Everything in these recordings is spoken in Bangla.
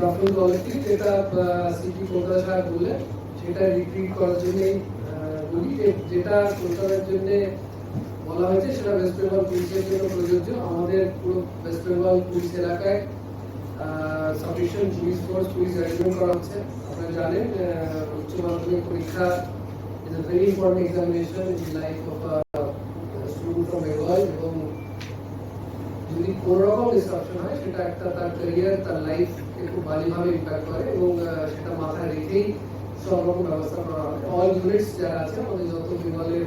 রাফেল কলেজটি যেটা সিটি কলকাতা বললে সেটা রিট্রিট করার জন্যই আহ, বলি যেটা কলকাতার জন্য বলা হয়েছে সেটা ওয়েস্ট বেঙ্গল পুলিশের জন্য প্রযোজ্য। আমাদের পুরো ওয়েস্ট বেঙ্গল পুলিশ এলাকায় sufficient police force police arrangement করা হচ্ছে। আপনারা জানেন উচ্চ মাধ্যমিক পরীক্ষা is a very important examination in life of student from Bengal এবং যদি কোনো রকম ডিসরাপশন হয়, সেটা একটা তার ক্যারিয়ার তার লাইফকে খুব বাজেভাবে ইম্প্যাক্ট করে এবং সেটা মাথায় রেখেই সব রকম ব্যবস্থা করা হবে। অল ইউনিটস যারা আছে, আমাদের যত বেঙ্গলের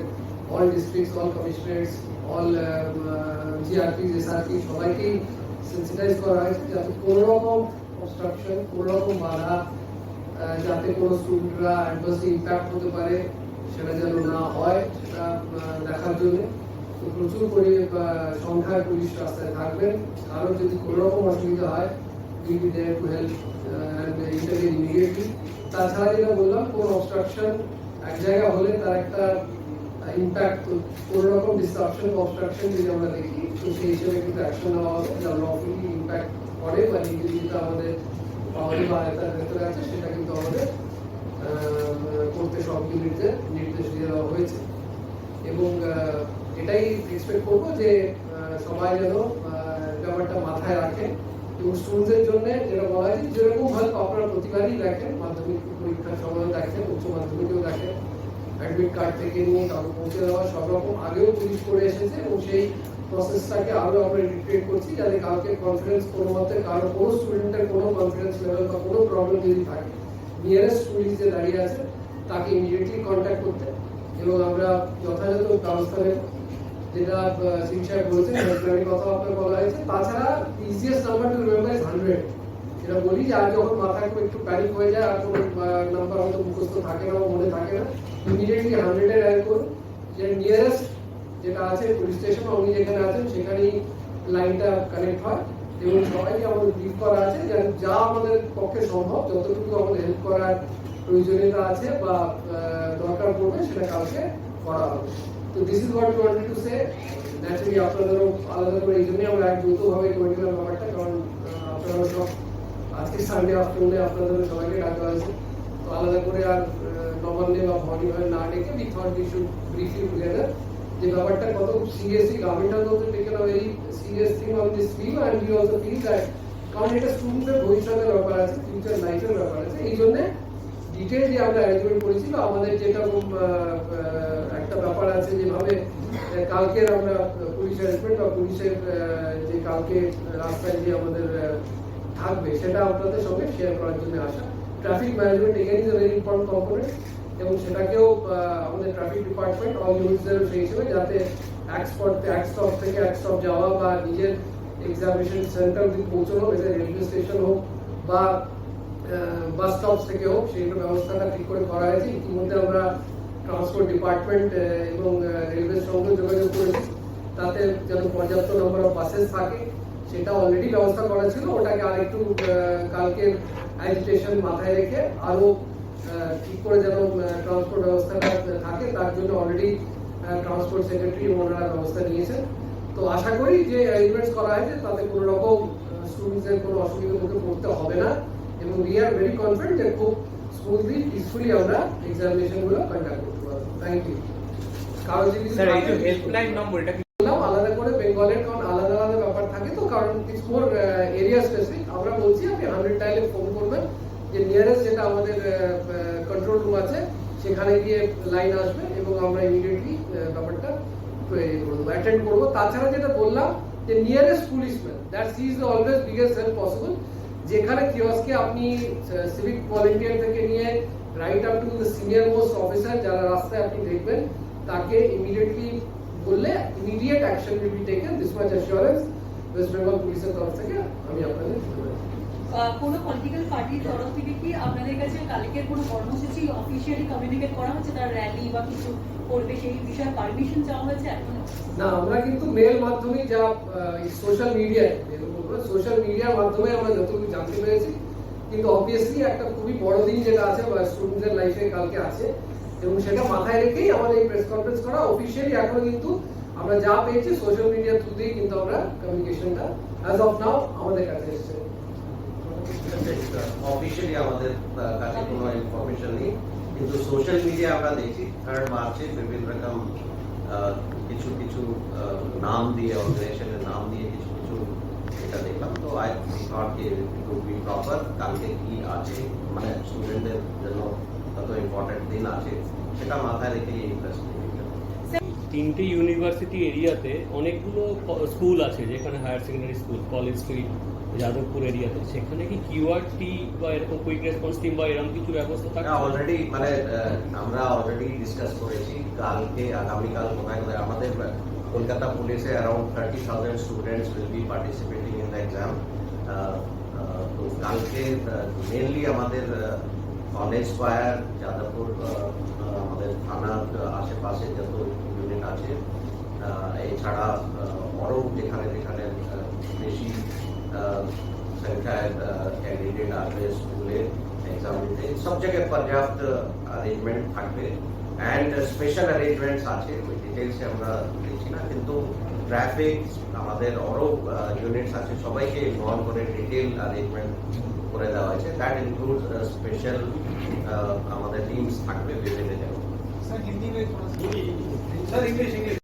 all districts all commissionerates all GRP SRP সবাইকেই সেন্সিটাইজ করা হয়েছে যাতে কোনো রকম অবস্ট্রাকশন কোনো রকম বাধা যাতে কোনো স্টুডেন্টরা অ্যাডভার্সলি ইম্প্যাক্ট হতে পারে, সেটা যেন না হয়, সেটা দেখার জন্য। প্রচুর করে সংখ্যায় পুলিশ রাস্তায় থাকবেন। কারোর যদি কোনো রকম অসুবিধা হয় will be there to help and immediately তাছাড়া যেটা বললাম, কোন অবস্ট্রাকশন এক জায়গা হলে তার একটা ইম্প্যাক্ট কোনো রকম ডিস্ট্রাকশন অবস্ট্রাকশন যদি আমরা দেখি, তো সেই হিসেবে কিন্তু অ্যাকশন নেওয়া হবে। যা লফুলি ইম্প্যাক্ট করে, বা লিগালি যেটা আমাদের পাওয়ারি বা আয়তার ভেতরে আছে, সেটা কিন্তু আমাদের করতে সব ইউনিটদের নির্দেশ দিয়ে দেওয়া হয়েছে। এবং এটাই এক্সপেক্ট করব যে সবাই যেন ব্যাপারটা মাথায় রাখে এবং স্টুডেন্টদের জন্য যেটা বলা হয় যেরকম হেল্প আপনারা প্রতিবারই দেখেন, মাধ্যমিক পরীক্ষার সময় দেখেন, উচ্চ মাধ্যমিকেও দেখেন অ্যাডমিট কার্ড থেকে নিয়ে কাউকে পৌঁছে দেওয়া, সব রকম আগেও পুলিশ করে এসেছে এবং সেই প্রসেসটাকে আরও আমরা রিক্রিয়েট করছি যাতে কাউকে কনফিডেন্স কোনো মতে, কারও কোনো স্টুডেন্টের কোনো কনফিডেন্স লেভেল বা কোনো প্রবলেম যদি থাকে নিয়ারেস্ট পুলিশ যে দাঁড়িয়ে আছে, তাকে ইমিডিয়েটলি কন্ট্যাক্ট করতে এবং আমরা যথাযথ ব্যবস্থা যেটা সিং সাহেব বলেছেন হেল্পলাইনের কথা আপনার বলা হয়েছে। তাছাড়া easiest number to remember is hundred যেটা বলি যে আর যখন খুব একটু প্যানিক হয়ে যায়, আর কোনো নাম্বার হয়তো মুখস্থ থাকে না মনে থাকে না ইমিডিয়েটলি হান্ড্রেডে ডায়াল করুন। যে নিয়ারেস্ট যেটা আছে পুলিশ স্টেশন উনি যেখানে আছেন, সেখানেই লাইনটা কানেক্ট হয়। এবং সবাইকে আমাদের ব্রিফ করা আছে যা আমাদের পক্ষে সম্ভব, যতটুকু আমাদের হেল্প করার প্রয়োজনীয়তা আছে বা দরকার পড়বে, সেটা কালকে করা হবে। তো this is what wanted to say naturally আপনাদেরও আলাদা করে এই জন্যই আমরা যৌথভাবে করে দিলাম ব্যাপারটা, কারণ আপনারা সব আজকে সানডে আফটারনুনে আপনাদের সবাইকে ডাকা হয়েছে। তো আলাদা করে আর নবান্নে বা হয়ে না ডেকে we thought we should brief you together যে ব্যাপারটা কত seriously government has also taken a very serious thing on this field, and we also feel that কারণ এটা স্টুডেন্টের ভবিষ্যতের ব্যাপার আছে ফিউচার লাইফের ব্যাপার আছে, এই জন্য ডিটেল আমরা অ্যারেঞ্জমেন্ট করেছি আমাদের যেটা একটা ব্যাপার আছে যেভাবে কালকের আমরা পুলিশ অ্যারেঞ্জমেন্ট বা পুলিশের যে কালকে রাস্তায় যে আমাদের থাকবে, সেটা আপনাদের সঙ্গে শেয়ার করার জন্য আসা। Traffic management again is very important component এবং সেটাকেও আমাদের ট্রাফিক ডিপার্টমেন্ট অল ইউনিটসদের সেই হিসেবে যাতে এক স্পট এক স্টপ থেকে এক স্টপ যাওয়া বা নিজের এক্সামিনেশন সেন্টার পৌঁছানো এটা রেলওয়ে স্টেশন হোক বা বাস স্টপ থেকে হোক সেই ব্যবস্থাটা ঠিক করে করা হয়েছে। ইতিমধ্যে আমরা ট্রান্সপোর্ট ডিপার্টমেন্ট এবং রেলওয়ের সঙ্গে যোগাযোগ করেছি। তাতে যেন পর্যাপ্ত নম্বর অফ বাসেস থাকে, সেটা অলরেডি ব্যবস্থা করা ছিল। ওটাকে আরেকটু কালকে অ্যাজিটেশন মাথায় রেখে আরও ঠিক করে যেন ট্রান্সপোর্ট ব্যবস্থাটা থাকে, তার জন্য অলরেডি ট্রান্সপোর্ট সেক্রেটারি ওনারা ব্যবস্থা নিয়েছেন। তো আশা করি যে অ্যারেঞ্জমেন্টস করা হয়েছে, তাতে কোনো রকম স্টুডেন্টসদের কোনো অসুবিধার মুখে পড়তে হবে না। এবং উই আর ভেরি কনফিডেন্ট যে খুব স্মুথলি পিসফুলি আমরা এক্সামিনেশনগুলো কন্ডাক্ট করতে পারব থ্যাংক ইউ কারও যদি স্যার এই হেল্পলাইন নম্বর এটা আলাদা করে বেঙ্গলের কারণ আলাদা আলাদা ব্যাপার থাকে তো কারণ ইটস মোর এরিয়া স্পেসিফিক আমরা বলছি আপনি হান্ড্রেড টাইলে ফোন করবেন। যে নিয়ারেস্ট যেটা আমাদের কন্ট্রোল রুম আছে সেখানে গিয়ে লাইন আসবে এবং আমরা ইমিডিয়েটলি ব্যাপারটা অ্যাটেন্ড করব। তাছাড়া যেটা বললাম যে nearest policeman that is always biggest help possible যেখানে কিওসকে আপনি সিভিক ভলেন্টিয়ার থেকে নিয়ে right up to the senior most officer যারা রাস্তায় আপনি দেখবেন তাকে ইমিডিয়েটলি বললে immediate action will be taken this much assurance West Bengal পুলিশের তরফ থেকে আমি আপনাদের দিতে পারি আহ, কোনো পলিটিক্যাল পার্টির তরফ থেকে কি আপনাদের কাছে কালকের কোনো কর্মসূচি অফিসিয়ালি কমিউনিকেট করা হচ্ছে? তার র্যালি বা কিছু করবে সেই বিষয়ে পারমিশন চাওয়া হয়েছে এখনও? না, আমরা কিন্তু মেল মাধ্যমে যা সোশ্যাল মিডিয়ায় সোশ্যাল মিডিয়ার মাধ্যমে আমরা যতটুকু জানতে পেরেছি। কিন্তু অবভিয়াসলি একটা খুবই বড় দিন যেটা আছে স্টুডেন্টদের লাইফে কালকে আছে, এবং সেটা মাথায় রেখেই আমাদের এই প্রেস কনফারেন্স করা অফিসিয়ালি এখনও কিন্তু আমরা যা পেয়েছি সোশ্যাল মিডিয়া থ্রু দিয়েই কিন্তু আমরা কমিউনিকেশনটা অ্যাজ অফ নাও আমাদের কাছে এসেছে। অফিসিয়ালি আমাদের কাছে কোনো ইনফরমেশন নেই। কিন্তু সোশ্যাল মিডিয়া আমরা দেখছি থার্ড মার্চে বিভিন্ন রকম কিছু কিছু নাম দিয়ে অর্গানাইজেশনের নাম দিয়ে কিছু কিছু এটা দেখলাম। তো I thought would be proper কালকে কি আছে মানে স্টুডেন্টদের জন্য কত ইম্পর্টেন্ট দিন আছে, সেটা মাথায় রেখে প্রেসিডেন্ট তিনটে ইউনিভার্সিটি এরিয়াতে অনেকগুলো স্কুল আছে যেখানে higher secondary school college street Jadavpur এরিয়াতে সেখানে কি কিউআর টি বা এরকম কুইক রেসপন্স টিম বা এরকম কিছু ব্যবস্থা থাকে অলরেডি মানে আহ, আমরা অলরেডি ডিসকাস করেছি। কালকে আগামীকাল কোথায় কোথায় আমাদের আহ, কলকাতা পুলিশে around thirty thousand students will be participating in the exam তো কালকে মেনলি আমাদের college square Jadavpur ah, ah, আমাদের থানার আহ, যত ইউনিট আছে এছাড়া আরও যেখানে যেখানে বেশি সংখ্যায় ক্যান্ডিডেট আসবে স্কুলে এক্সাম দিতে। সব জায়গায় পর্যাপ্ত অ্যারেঞ্জমেন্ট থাকবে। অ্যান্ড স্পেশাল অ্যারেঞ্জমেন্টস আছে ওই ডিটেলসে আমরা দেখছি না কিন্তু ট্রাফিক আমাদের আরও ইউনিটস আছে সবাইকে ইনভলভ করে ডিটেল অ্যারেঞ্জমেন্ট করে দেওয়া হয়েছে। দ্যাট ইনক্লুড স্পেশাল আমাদের টিমস থাকবে বিভিন্ন জায়গায় सर हिंदी में थोड़ा सा सर इंग्लिश इंग्लिश